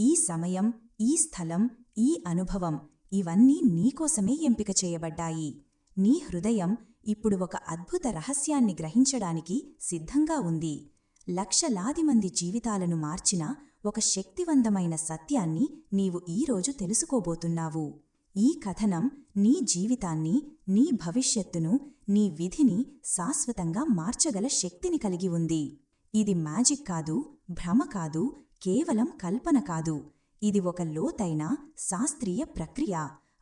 ఈ సమయం ఈ స్థలం ఈ అనుభవం ఇవన్నీ నీకోసమే ఎంపిక చేయబడ్డాయి. నీ హృదయం ఇప్పుడు ఒక అద్భుత రహస్యాన్ని గ్రహించడానికి సిద్ధంగా ఉంది. లక్షలాది మంది జీవితాలను మార్చిన ఒక శక్తివంతమైన సత్యాన్ని నీవు ఈరోజు తెలుసుకోబోతున్నావు. ఈ కథనం నీ జీవితాన్ని నీ భవిష్యత్తును నీ విధిని శాశ్వతంగా మార్చగల శక్తిని కలిగి ఉంది. ఇది మ్యాజిక్ కాదు భ్రమ కాదు కేవలం కల్పన కాదు. ఇది ఒక లోతైన శాస్త్రీయ ప్రక్రియ.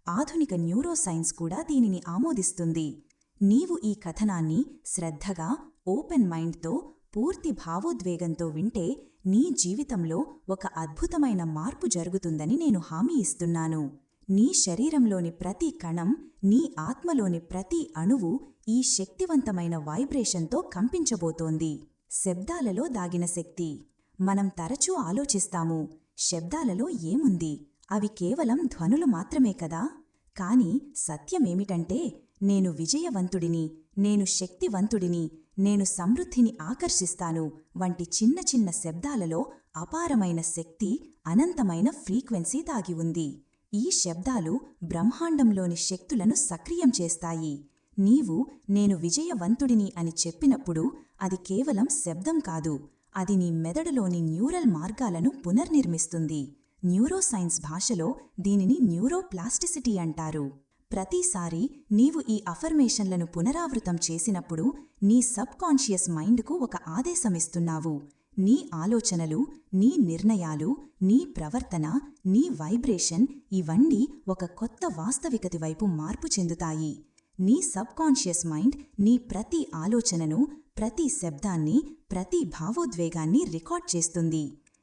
ఆధునిక న్యూరోసైన్స్ కూడా దీనిని ఆమోదిస్తుంది. నీవు ఈ కథనాన్ని శ్రద్ధగా ఓపెన్ మైండ్తో పూర్తి భావోద్వేగంతో వింటే నీ జీవితంలో ఒక అద్భుతమైన మార్పు జరుగుతుందని నేను హామీ ఇస్తున్నాను. నీ శరీరంలోని ప్రతి కణం నీ ఆత్మలోని ప్రతి అణువు ఈ శక్తివంతమైన వైబ్రేషన్తో కంపించబోతోంది. శబ్దాలలో దాగిన శక్తి. మనం తరచూ ఆలోచిస్తాము శబ్దాలలో ఏముంది? అవి కేవలం ధ్వనులు మాత్రమే కదా? కాని సత్యమేమిటంటే నేను విజయవంతుడిని నేను శక్తివంతుడిని నేను సమృద్ధిని ఆకర్షిస్తాను వంటి చిన్న చిన్న శబ్దాలలో అపారమైన శక్తి అనంతమైన ఫ్రీక్వెన్సీ దాగి ఉంది. ఈ శబ్దాలు బ్రహ్మాండంలోని శక్తులను సక్రియం చేస్తాయి. నీవు నేను విజయవంతుడిని అని చెప్పినప్పుడు అది కేవలం శబ్దం కాదు. అది నీ మెదడులోని న్యూరల్ మార్గాలను పునర్నిర్మిస్తుంది. న్యూరోసైన్స్ భాషలో దీనిని న్యూరోప్లాస్టిసిటీ అంటారు. ప్రతిసారి నీవు ఈ అఫర్మేషన్లను పునరావృతం చేసినప్పుడు నీ సబ్ కాన్షియస్ మైండ్కు ఒక ఆదేశమిస్తున్నావు నీ ఆలోచనలు నీ నిర్ణయాలు నీ ప్రవర్తన నీ వైబ్రేషన్ ఇవన్నీ ఒక కొత్త వాస్తవికత వైపు మార్పు చెందుతాయి. నీ సబ్ కాన్షియస్ మైండ్ నీ ప్రతి ఆలోచనను ప్రతి శబ్దాన్ని ప్రతి భావోద్వేగాన్ని రికార్డ్ చేస్తుంది.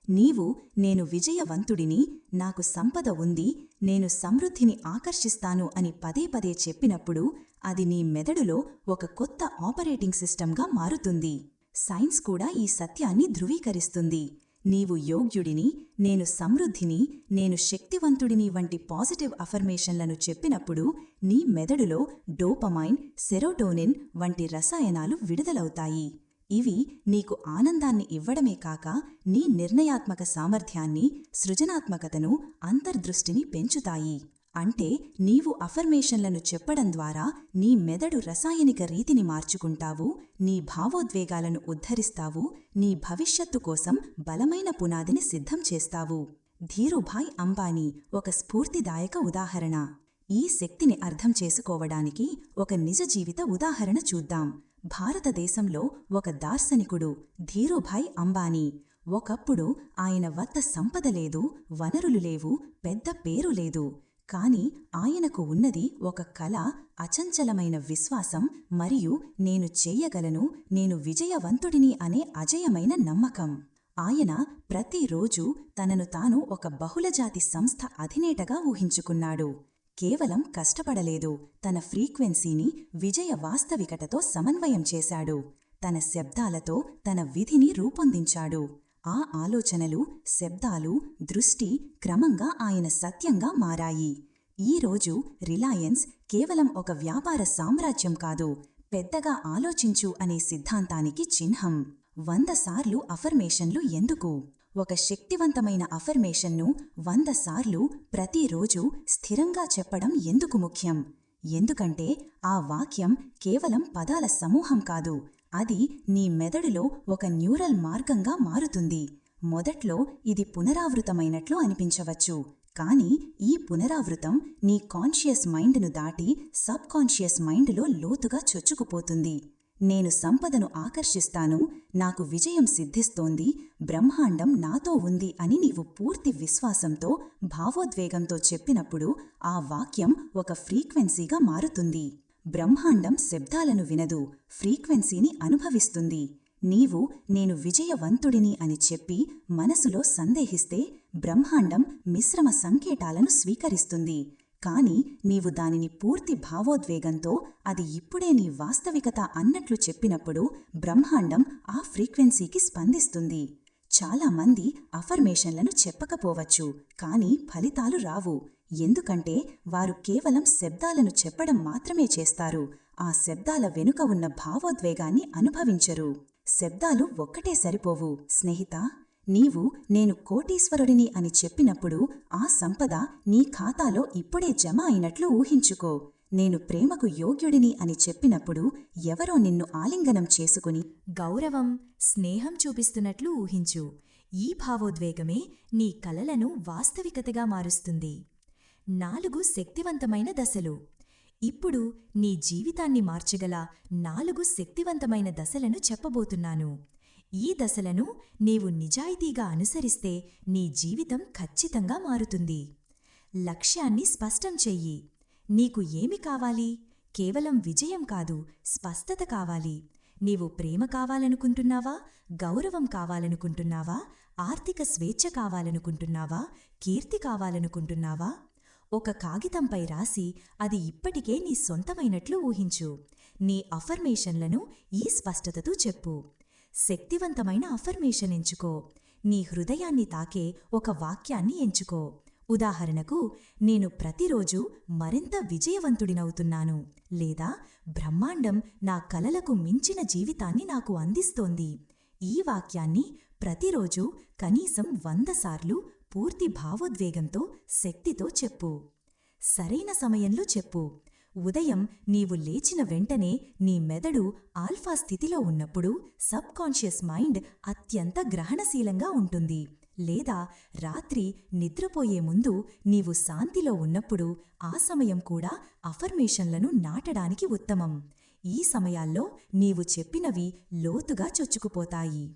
నీవు నేను విజయవంతుడిని నాకు సంపద ఉంది నేను సమృద్ధిని ఆకర్షిస్తాను అని పదే పదే చెప్పినప్పుడు అది నీ మెదడులో ఒక కొత్త ఆపరేటింగ్ సిస్టంగా మారుతుంది. సైన్స్ కూడా ఈ సత్యాన్ని ధృవీకరిస్తుంది. నీవు యోగ్యుడిని నేను సమృద్ధిని నేను శక్తివంతుడిని వంటి పాజిటివ్ అఫర్మేషన్లను చెప్పినప్పుడు నీ మెదడులో డోపమైన్ సెరోటోనిన్ వంటి రసాయనాలు విడుదలవుతాయి. ఇవి నీకు ఆనందాన్ని ఇవ్వడమే కాక నీ నిర్ణయాత్మక సామర్థ్యాన్ని సృజనాత్మకతను అంతర్దృష్టిని పెంచుతాయి. అంటే నీవు అఫర్మేషన్లను చెప్పడం ద్వారా నీ మెదడు రసాయనిక రీతిని మార్చుకుంటావు నీ భావోద్వేగాలను ఉద్ధరిస్తావు నీ భవిష్యత్తు కోసం బలమైన పునాదిని సిద్ధం చేస్తావు. ధీరుభాయ్ అంబానీ ఒక స్ఫూర్తిదాయక ఉదాహరణ. ఈ శక్తిని అర్థం చేసుకోవడానికి ఒక నిజ జీవిత ఉదాహరణ చూద్దాం. భారతదేశంలో ఒక దార్శనికుడు ధీరుభాయ్ అంబానీ. ఒకప్పుడు ఆయన వద్ద సంపద లేదు వనరులు లేవు పెద్ద పేరు లేదు. కాని ఆయనకు ఉన్నది ఒక కళ అచంచలమైన విశ్వాసం మరియు నేను చేయగలను నేను విజయవంతుడిని అనే అజయమైన నమ్మకం. ఆయన ప్రతిరోజు తనను తాను ఒక బహుళజాతి సంస్థ అధినేటగా ఊహించుకున్నాడు. కేవలం కష్టపడలేదు తన ఫ్రీక్వెన్సీని విజయ వాస్తవికతతో సమన్వయం చేశాడు. తన శబ్దాలతో తన విధిని రూపొందించాడు. ఆ ఆలోచనలు శబ్దాలు దృష్టి క్రమంగా ఆయన సత్యంగా మారాయి. ఈరోజు రిలయన్స్ కేవలం ఒక వ్యాపార సామ్రాజ్యం కాదు పెద్దగా ఆలోచించు అనే సిద్ధాంతానికి చిహ్నం. వంద సార్లు అఫర్మేషన్లు ఎందుకు? ఒక శక్తివంతమైన అఫర్మేషన్ను వంద సార్లు ప్రతిరోజు స్థిరంగా చెప్పడం ఎందుకు ముఖ్యం? ఎందుకంటే ఆ వాక్యం కేవలం పదాల సమూహం కాదు అది నీ మెదడులో ఒక న్యూరల్ మార్గంగా మారుతుంది. మొదట్లో ఇది పునరావృతమైనట్లు అనిపించవచ్చు. కానీ ఈ పునరావృతం నీ కాన్షియస్ మైండ్ను దాటి సబ్ కాన్షియస్ మైండ్లో లోతుగా చొచ్చుకుపోతుంది. నేను సంపదను ఆకర్షిస్తాను నాకు విజయం సిద్ధిస్తోంది బ్రహ్మాండం నాతో ఉంది అని నీవు పూర్తి విశ్వాసంతో భావోద్వేగంతో చెప్పినప్పుడు ఆ వాక్యం ఒక ఫ్రీక్వెన్సీగా మారుతుంది. బ్రహ్మాండం శబ్దాలను వినదు ఫ్రీక్వెన్సీని అనుభవిస్తుంది. నీవు నేను విజయవంతుడిని అని చెప్పి మనసులో సందేహిస్తే బ్రహ్మాండం మిశ్రమ సంకేతాలను స్వీకరిస్తుంది. కాని నీవు దానిని పూర్తి భావోద్వేగంతో అది ఇప్పుడే నీ వాస్తవికత అన్నట్లు చెప్పినప్పుడు బ్రహ్మాండం ఆ ఫ్రీక్వెన్సీకి స్పందిస్తుంది. చాలామంది అఫర్మేషన్లను చెప్పకపోవచ్చు కానీ ఫలితాలు రావు. ఎందుకంటే వారు కేవలం శబ్దాలను చెప్పడం మాత్రమే చేస్తారు. ఆ శబ్దాల వెనుక ఉన్న భావోద్వేగాన్ని అనుభవించరు. శబ్దాలు ఒక్కటే సరిపోవు. స్నేహిత నీవు నేను కోటీశ్వరుడిని అని చెప్పినప్పుడు ఆ సంపద నీ ఖాతాలో ఇప్పుడే జమ అయినట్లు ఊహించుకో. నేను ప్రేమకు యోగ్యుడిని అని చెప్పినప్పుడు ఎవరో నిన్ను ఆలింగనం చేసుకుని గౌరవం స్నేహం చూపిస్తున్నట్లు ఊహించు. ఈ భావోద్వేగమే నీ కలలను వాస్తవికతగా మారుస్తుంది. నాలుగు శక్తివంతమైన దశలు. ఇప్పుడు నీ జీవితాన్ని మార్చగల నాలుగు శక్తివంతమైన దశలను చెప్పబోతున్నాను. ఈ దశలను నీవు నిజాయితీగా అనుసరిస్తే నీ జీవితం ఖచ్చితంగా మారుతుంది. లక్ష్యాన్ని స్పష్టం చెయ్యి. నీకు ఏమి కావాలి? కేవలం విజయం కాదు స్పష్టత కావాలి. నీవు ప్రేమ కావాలనుకుంటున్నావా? గౌరవం కావాలనుకుంటున్నావా? ఆర్థిక స్వేచ్ఛ కావాలనుకుంటున్నావా? కీర్తి కావాలనుకుంటున్నావా? ఒక కాగితంపై రాసి అది ఇప్పటికే నీ సొంతమైనట్లు ఊహించు. నీ అఫర్మేషన్లను ఈ స్పష్టతతో చెప్పు. శక్తివంతమైన అఫర్మేషన్ ఎంచుకో. నీ హృదయాన్ని తాకే ఒక వాక్యాన్ని ఎంచుకో. ఉదాహరణకు నేను ప్రతిరోజు మరింత విజయవంతుడినవుతున్నాను లేదా బ్రహ్మాండం నా కలలకు మించిన జీవితాన్ని నాకు అందిస్తోంది. ఈ వాక్యాన్ని ప్రతిరోజు కనీసం వంద సార్లు పూర్తి భావోద్వేగంతో శక్తితో చెప్పు. సరైన సమయంలో చెప్పు. ఉదయం నీవు లేచిన వెంటనే నీ మెదడు ఆల్ఫా స్థితిలో ఉన్నప్పుడు సబ్ కాన్షియస్ మైండ్ అత్యంత గ్రహణశీలంగా ఉంటుంది. లేదా రాత్రి నిద్రపోయే ముందు నీవు శాంతిలో ఉన్నప్పుడు ఆ సమయం కూడా అఫర్మేషన్లను నాటడానికి ఉత్తమం. ఈ సమయాల్లో నీవు చెప్పినవి లోతుగా చొచ్చుకుపోతాయి.